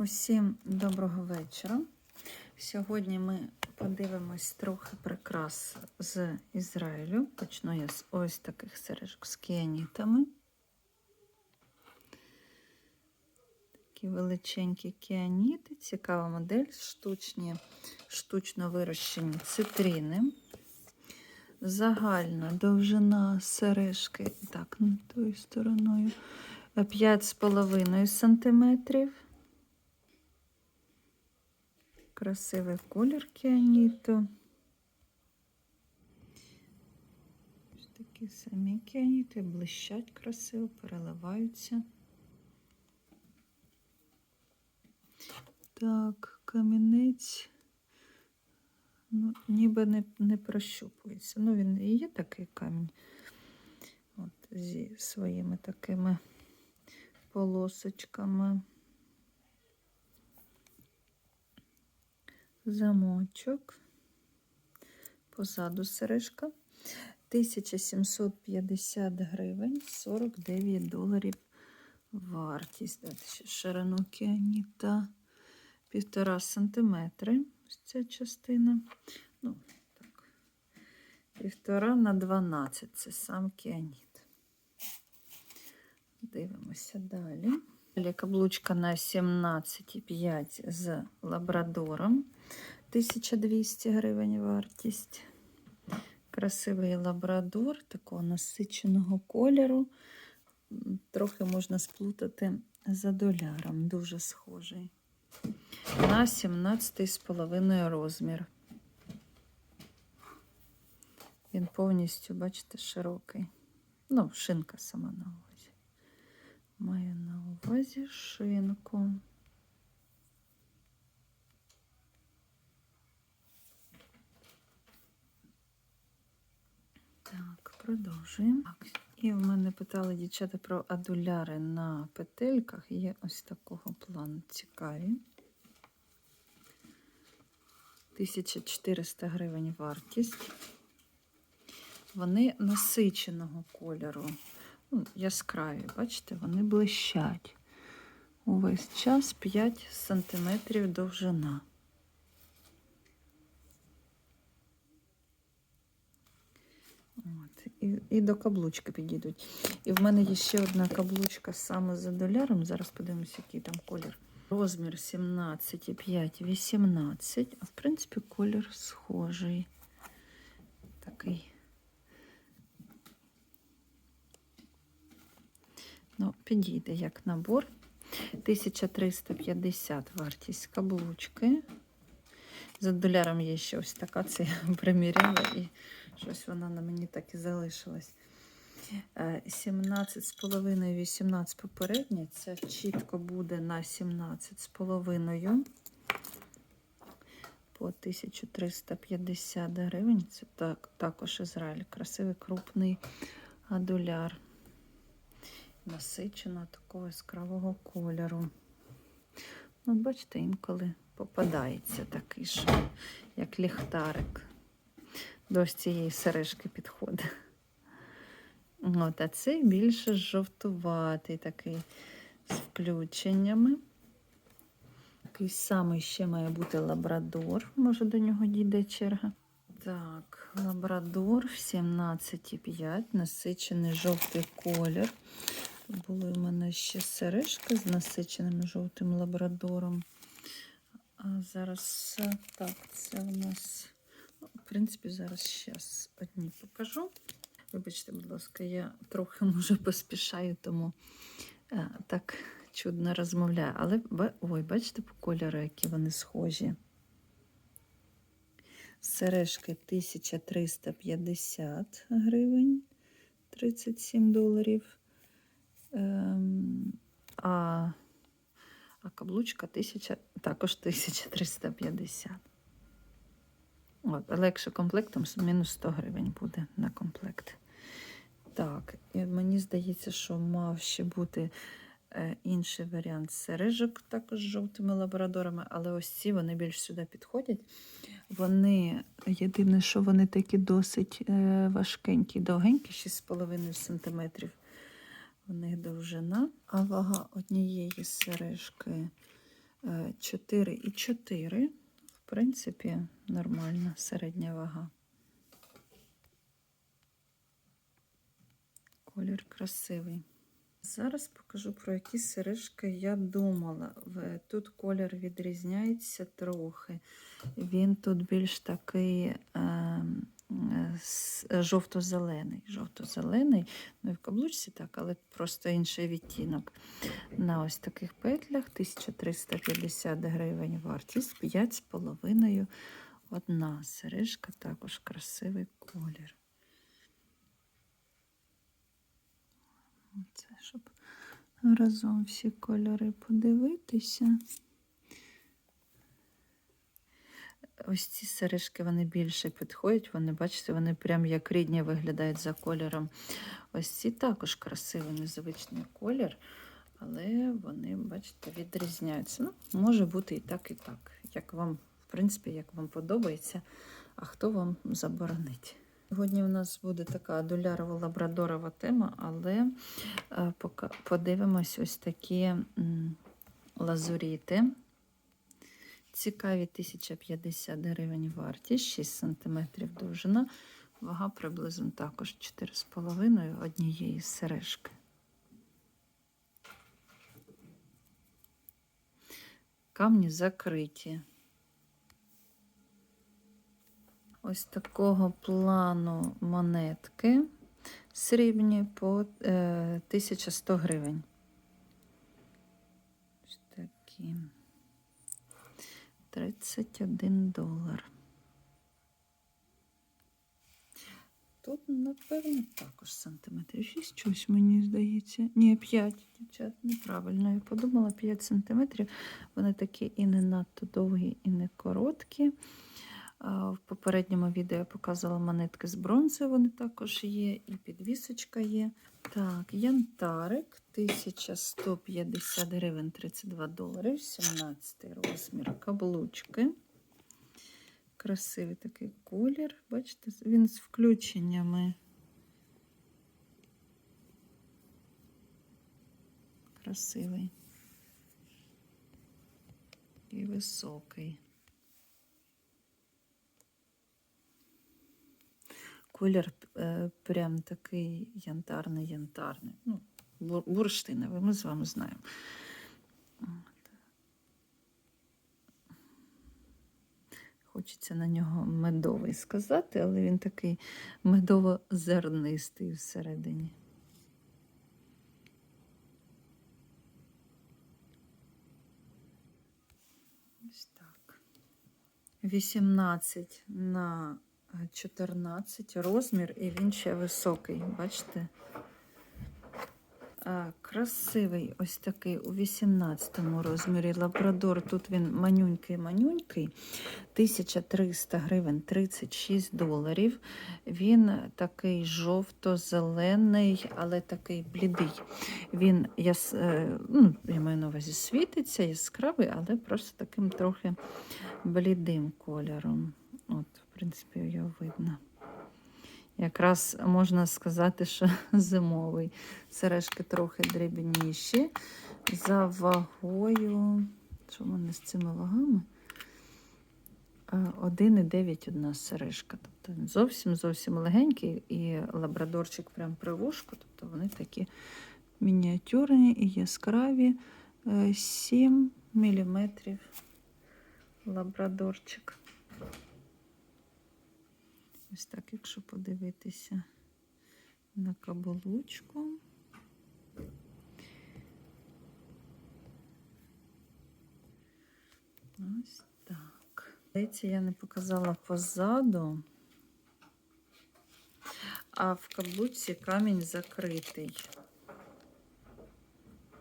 Усім доброго вечора. Сьогодні ми подивимось трохи прикрас з Ізраїлю. Почну я з ось таких сережок з кіанітами. Такі величенькі кіаніти, цікава модель, штучні, штучно вирощені цитрини. Загальна довжина сережки, так, не тою стороною, 5,5 сантиметрів. Красивий колір кіаніту. Такі самі кіаніти блищать красиво, переливаються. Так, камінець. Ну, ніби не, не прощупується. Ну, він і є такий камінь. От, зі своїми такими полосочками. Замочок. Позаду сережка. 1750 гривень, 49 доларів вартість. Дайте ширину кіаніта півтора сантиметри. Ось ця частина. Ну, так. Півтора на 12 це сам кіаніт. Дивимося далі. Далі каблучка на 17,5 з лабрадором. 1200 гривень вартість. Красивий лабрадор такого насиченого кольору. Трохи можна сплутати за доляром, дуже схожий. На 17,5 розмір. Він повністю, бачите, широкий. Ну, шинка сама на увазі. Маю на увазі шинку. Так, продовжуємо. Так, і в мене питали дівчата про адуляри на петельках. Є ось такого плану цікаві. 1400 гривень вартість. Вони насиченого кольору. Ну, яскраві, бачите, вони блищать. Увесь час 5 см довжина. От, і, і до каблучки підійдуть. І в мене є ще одна каблучка саме за доляром. Зараз подивимося, який там колір. Розмір 17,5, 18. А в принципі, колір схожий. Такий. Ну, підійде як набор. 1350 вартість каблучки. За доляром є ще ось така, це я приміряла і щось вона на мені так і залишилась. 17,5, 18 попереднє. Це чітко буде на 17,5 по 1350 гривень. Це так, також Ізраїль. Красивий крупний адуляр. Насичено такого яскравого кольору. От бачите, інколи попадається такий ж, як ліхтарик. До ось цієї сережки підходить. От, а цей більше жовтуватий, такий з включеннями. Такий самий ще має бути лабрадор. Може, до нього дійде черга. Так, лабрадор 17,5, насичений жовтий колір. Були в мене ще сережки з насиченим жовтим лабрадором. А зараз так, це у нас, принципі, зараз щас одні покажу. Вибачте, будь ласка, я трохи може поспішаю, тому е, так чудно розмовляю. Але ой, бачите по кольору, які вони схожі. Сережки 1350 гривень, 37 доларів. Ем, а, а каблучка 1000, також 1350. От, але якщо комплектом, мінус 100 гривень буде на комплект. Так, і мені здається, що мав ще бути е, інший варіант сережок, також з жовтими лабрадорами, але ось ці вони більш сюди підходять. Вони, єдине, що вони такі досить е, важкенькі, довгенькі, 6,5 см. У них довжина, а вага однієї сережки Е, 4 і 4. В принципі, нормальна середня вага. Колір красивий. Зараз покажу, про які сережки я думала. Тут колір відрізняється трохи. Він тут більш такий е, жовто-зелений. Жовто-зелений, ну і в каблучці так, але просто інший відтінок. На ось таких петлях 1350 гривень вартість, 5,5 одна сережка, також красивий колір. Це щоб разом всі кольори подивитися. Ось ці сережки вони більше підходять. Вони, бачите, вони прям як рідні виглядають за кольором. Ось ці також красивий незвичний колір, але вони, бачите, відрізняються. Ну, може бути і так, і так. Як вам, в принципі, як вам подобається, а хто вам заборонить. Сьогодні у нас буде така долярово-лабрадорова тема, але е, подивимось ось такі лазуріти. Цікаві 1050 гривень вартість, 6 см довжина. Вага приблизно також 4,5 однієї сережки. Камні закриті. Ось такого плану монетки срібні по е, 1100 гривень. Ось такі. 31 долар. Тут, напевно, також сантиметрів 6, щось мені здається. Ні, 5, дівчат, неправильно. Я подумала 5 сантиметрів. Вони такі і не надто довгі, і не короткі. В попередньому відео я показувала монетки з бронзи, вони також є, і підвісочка є. Так, янтарик 1150 гривень 32 долари, 17 розмір, каблучки. Красивий такий колір. Бачите, він з включеннями. Красивий. І високий. Колір е, прям такий янтарний-янтарний. Ну, бурштиновий, ми з вами знаємо. Хочеться на нього медовий сказати, але він такий медово-зернистий всередині. Ось так. 18 на 14 розмір, і він ще високий, бачите? Красивий ось такий у 18 розмірі лабрадор. Тут він манюнький-манюнький. 1300 гривень 36 доларів. Він такий жовто-зелений, але такий блідий. Він яс... е, ну, я маю на увазі світиться, яскравий, але просто таким трохи блідим кольором. От, принципі, його видно. Якраз можна сказати, що зимовий. Сережки трохи дрібніші. За вагою. Що в мене з цими вагами? Е, 1,9 одна сережка. Тобто зовсім зовсім легенький, і лабрадорчик прям при вушку. Тобто вони такі мініатюрні і яскраві. Е, 7 мм лабрадорчик. Ось так, якщо подивитися на каблучку. Ось так. Здається, я не показала позаду, а в каблучці камінь закритий.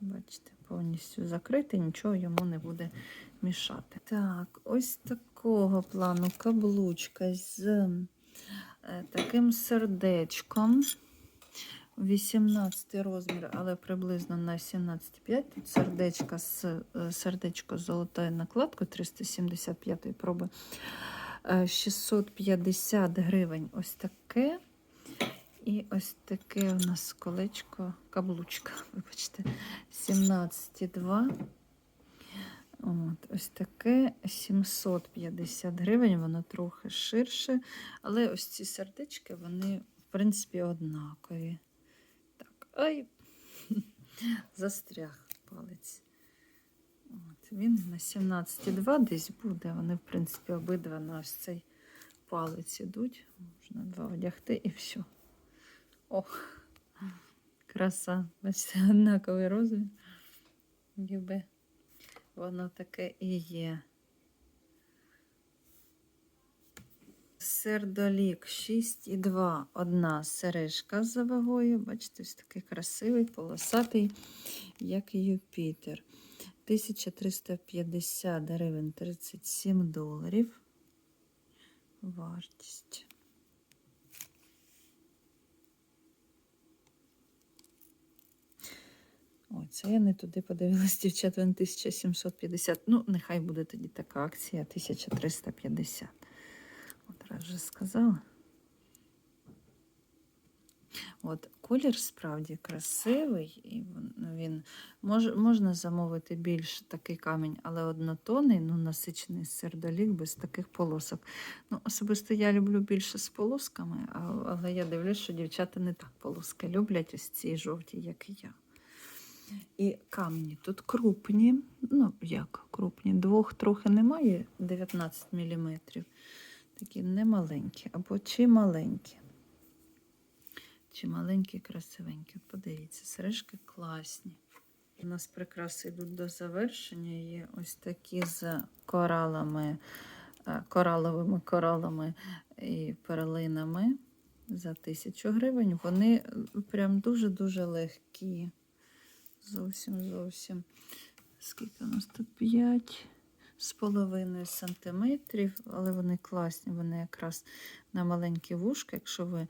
Бачите, повністю закритий, нічого йому не буде мішати. Так, ось такого плану каблучка з таким сердечком. 18 розмір, але приблизно на 17,5. Тут сердечко з е, сердечко з золотою накладкою 375 проби. Е, 650 гривень ось таке. І ось таке у нас колечко, каблучка, вибачте, 17,2. От. ось таке 750 гривень, воно трохи ширше. Але ось ці сердечки, вони, в принципі, однакові. Так, ай, застряг палець. От, він на 17,2 десь буде. Вони, в принципі, обидва на ось цей палець ідуть. Можна два одягти і все. Ох, краса. Бачите, однаковий розмір. Ніби воно таке і є. Сердолік 6,2. Одна сережка за вагою. Бачите, ось такий красивий, полосатий, як Юпітер. 1350 гривень 37 доларів. Вартість. Ой, це я не туди подивилась, дівчата, він 1750. Ну, нехай буде тоді така акція 1350. От вже сказала. От, колір справді красивий, і він, ну, мож, можна замовити більш такий камінь, але однотонний, ну, насичений сердолік без таких полосок. Ну, особисто я люблю більше з полосками, але я дивлюсь, що дівчата не так полоски люблять, ось ці жовті, як і я. І камні тут крупні, ну як крупні, двох трохи немає, 19 мм. Такі немаленькі, або чи маленькі. Чи маленькі, красивенькі. Подивіться, сережки класні. У нас прикраси йдуть до завершення. Є ось такі з коралами, е, кораловими коралами і перлинами за тисячу гривень. Вони прям дуже-дуже легкі. Зовсім зовсім. Скільки у нас тут 5 з половиною сантиметрів, але вони класні, вони якраз на маленькі вушка. Якщо ви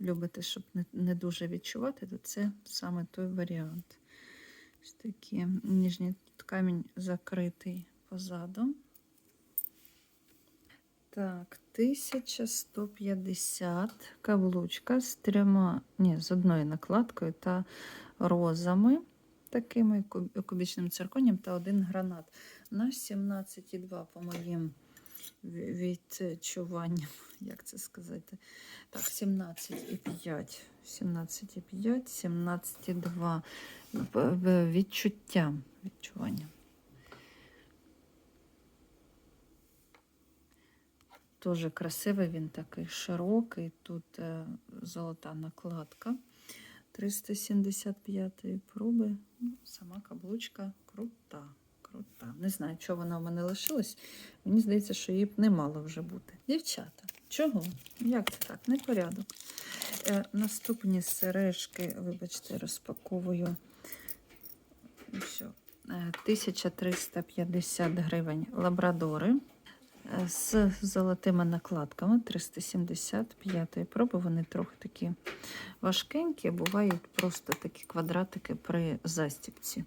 любите, щоб не, не дуже відчувати, то це саме той варіант. Ось такі ніжні тут камінь закритий позаду. Так, 1150 каблучка з трьома, ні, з одною накладкою та розами такими кубічним цирконем та один гранат на 17,2 по моїм відчуванням. Як це сказати? Так, 17,5. 17,5, 17,2 В- в- відчуттям. Відчуванням. Дуже красивий він такий широкий. Тут е, золота накладка. 375 проби. Ну, сама каблучка крута. Крута. Не знаю, чого вона в мене лишилась. Мені здається, що її б не мало вже бути. Дівчата, чого? Як це так? Непорядок. Е, наступні сережки, вибачте, розпаковую. Все. Е, 1350 гривень лабрадори з золотими накладками 375 проби. Вони трохи такі важкенькі, бувають просто такі квадратики при застіпці.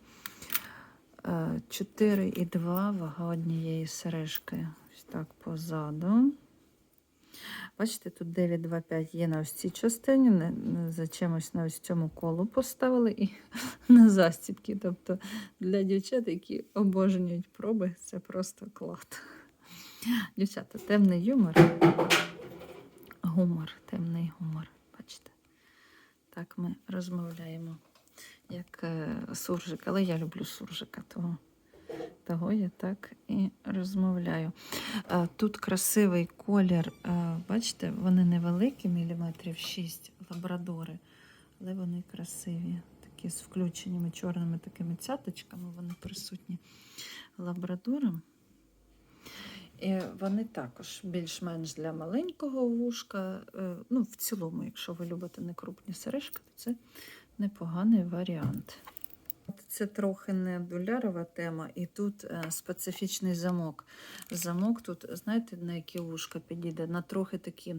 Е, 4,2 вага однієї сережки. Ось так позаду. Бачите, тут 9,25 є на ось цій частині, за чимось на ось цьому колу поставили і на застіпки. Тобто для дівчат, які обожнюють проби, це просто клад. Дівчата, темний юмор. Гумор, темний гумор. Бачите? Так ми розмовляємо, як е, суржик, але я люблю суржика, того, того я так і розмовляю. Тут красивий колір, е, бачите, вони невеликі, міліметрів 6 лабрадори, але вони красиві. Такі з включеними чорними такими цяточками, вони присутні лабрадором. Вони також більш-менш для маленького вушка. Е, Ну, в цілому, якщо ви любите некрупні сережки, то це непоганий варіант. Це трохи не дулярова тема, і тут е, специфічний замок. Замок тут, знаєте, на які вушка підійде? На трохи такі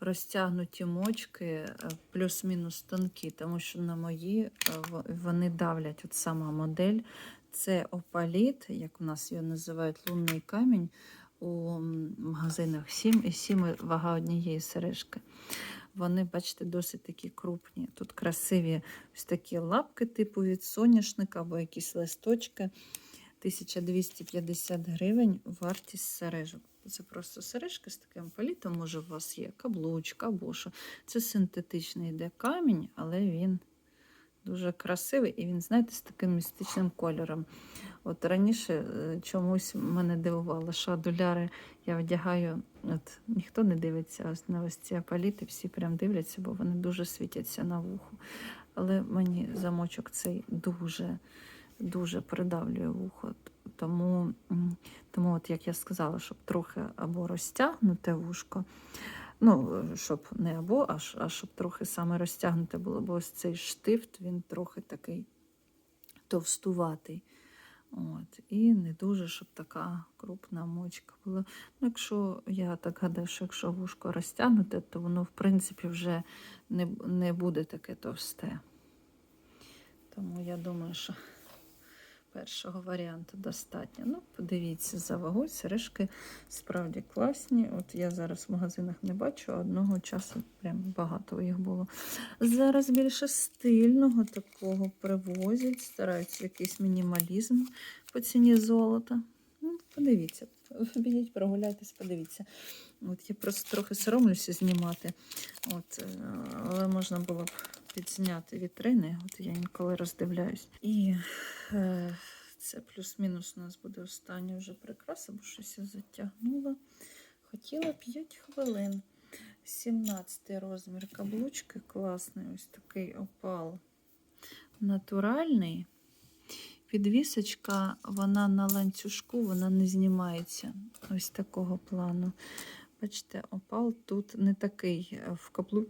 розтягнуті мочки, е, плюс-мінус тонкі, тому що на мої вони давлять. От сама модель. Це опаліт, як у нас його називають лунний камінь у магазинах 7 і 7 вага однієї сережки. Вони, бачите, досить такі крупні. Тут красиві ось такі лапки, типу від соняшника або якісь листочки. 1250 гривень вартість сережок. Це просто сережки з таким політом, може, у вас є каблучка або що. Це синтетичний йде камінь, але він дуже красивий і він, знаєте, з таким містичним кольором. От раніше е, чомусь мене дивувало, що доляри я вдягаю, от ніхто не дивиться ось на ось ці апаліти, всі прям дивляться, бо вони дуже світяться на вуху. Але мені замочок цей дуже, дуже придавлює вухо. Тому, тому от як я сказала, щоб трохи або розтягнуте вушко, ну, е, щоб не або, а, а щоб трохи саме розтягнуте було, бо ось цей штифт, він трохи такий товстуватий. От, і не дуже, щоб така крупна мочка була. Ну, якщо я так гадаю, що якщо вушко розтягнуте, то воно, в принципі, вже не, не буде таке товсте. Тому я думаю, що першого варіанту достатньо. Ну, подивіться за вагою, сережки справді класні. От я зараз в магазинах не бачу, одного часу прям багато їх було. Зараз більше стильного такого привозять, стараються якийсь мінімалізм по ціні золота. Ну, подивіться, підіть, прогуляйтесь, подивіться. От я просто трохи соромлюся знімати, от, е, але можна було б підзняти вітрини. От я інколи роздивляюсь. І е, це плюс-мінус у нас буде остання вже прикраса, бо щось я затягнула. Хотіла 5 хвилин. 17 розмір каблучки, класний ось такий опал. Натуральний. Підвісочка, вона на ланцюжку, вона не знімається. Ось такого плану. Бачите, опал тут не такий. е, В, каблу...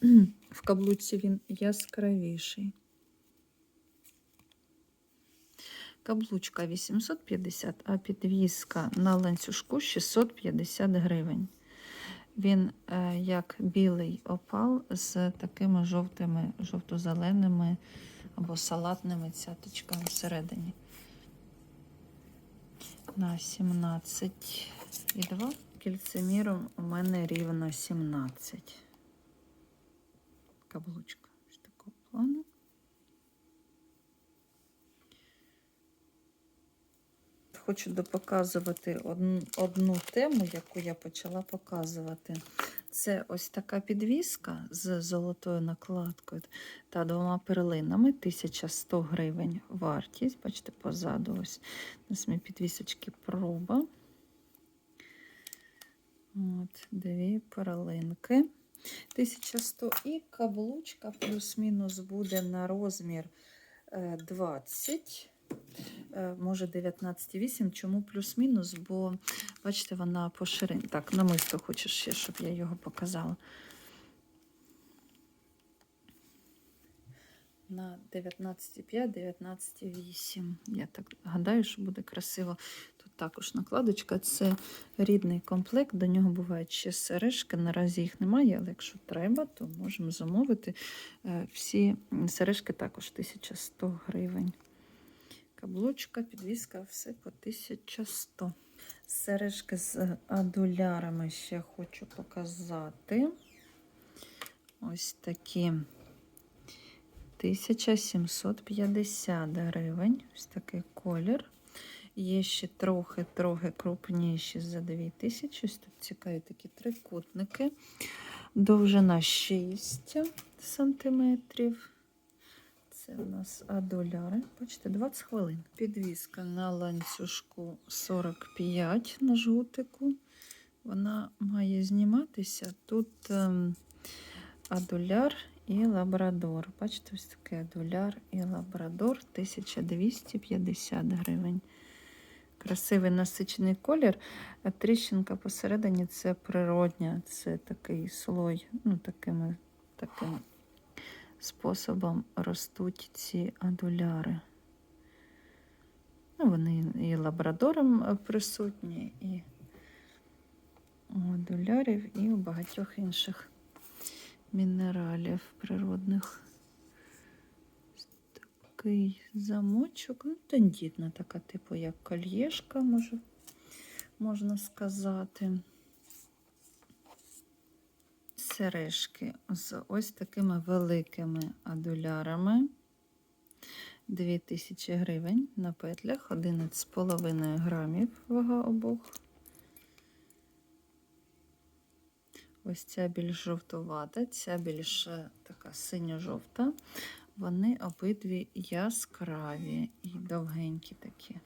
в каблуці він яскравіший. Каблучка 850, а підвіска на ланцюжку 650 гривень. Він е, як білий опал з такими жовтими, жовто-зеленими або салатними цяточками всередині. На 17,2 кільцеміром у мене рівно 17. Каблучка з такого плану. Хочу допоказувати одну, одну тему, яку я почала показувати. Це ось така підвіска з золотою накладкою та двома перлинами. 1100 гривень вартість. Бачите, позаду ось на самій підвісочки проба. От, Дві перлинки. 1100 і каблучка плюс-мінус буде на розмір е, 20. Е, Може 19,8. Чому плюс-мінус? Бо, бачите, вона по ширині. Так, намисто хочеш ще, щоб я його показала. На 19,5, 19,8. Я так гадаю, що буде красиво. Також накладочка. Це рідний комплект. До нього бувають ще сережки. Наразі їх немає, але якщо треба, то можемо замовити. Е, Всі сережки також 1100 гривень. Каблучка, підвіска, все по 1100. Сережки з адулярами ще хочу показати. Ось такі 1750 гривень. Ось такий колір. Є ще трохи-трохи крупніші за 2000. Ось тут цікаві такі трикутники. Довжина 6 сантиметрів. Це у нас адоляри. Бачите, 20 хвилин. Підвіска на ланцюжку 45 на жгутику. Вона має зніматися. Тут ем, адуляр і лабрадор. Бачите, ось такий адуляр і лабрадор 1250 гривень. Красивий насичений колір. А тріщинка посередині це природня, це такий слой, ну, такими, таким способом ростуть ці адуляри. Ну, вони і лабрадором присутні, і у адулярів, і у багатьох інших мінералів природних. Такий замочок, ну, тендітна така, типу, як кольєшка, може, можна сказати. Сережки з ось такими великими адулярами. 2000 гривень на петлях, 11,5 грамів вага обох. Ось ця більш жовтувата, ця більш така синьо-жовта. Вони обидві яскраві і довгенькі такі.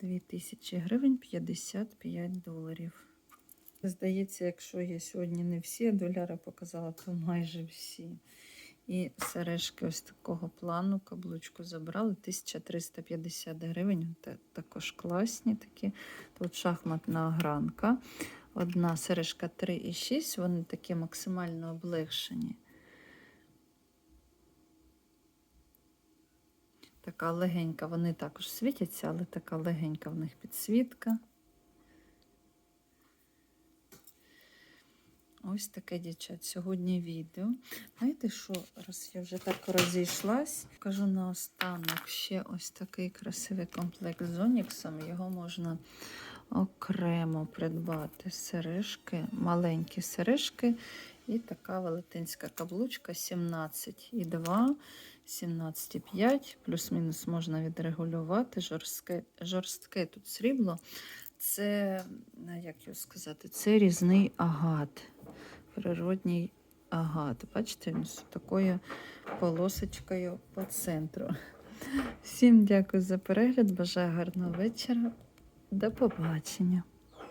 2000 гривень 55 доларів. Здається, якщо я сьогодні не всі доляри показала, то майже всі. І сережки ось такого плану, каблучку забрали. 1350 гривень. Та- Також класні такі. Тут шахматна огранка. Одна сережка 3,6, вони такі максимально облегшені. Така легенька, вони також світяться, але така легенька в них підсвітка. Ось таке, дівчат, сьогодні відео. Знаєте що, раз я вже так розійшлась, кажу наостанок ще ось такий красивий комплект з Оніксом. Його можна окремо придбати. Сережки, маленькі сережки і така велетенська каблучка 17,2, 17,5, плюс-мінус можна відрегулювати. Жорстке, жорстке тут срібло. Це, е, як його сказати, це різний агат природній агат. Бачите, він з такою полосочкою по центру. Всім дякую за перегляд. Бажаю гарного вечора. До побачення.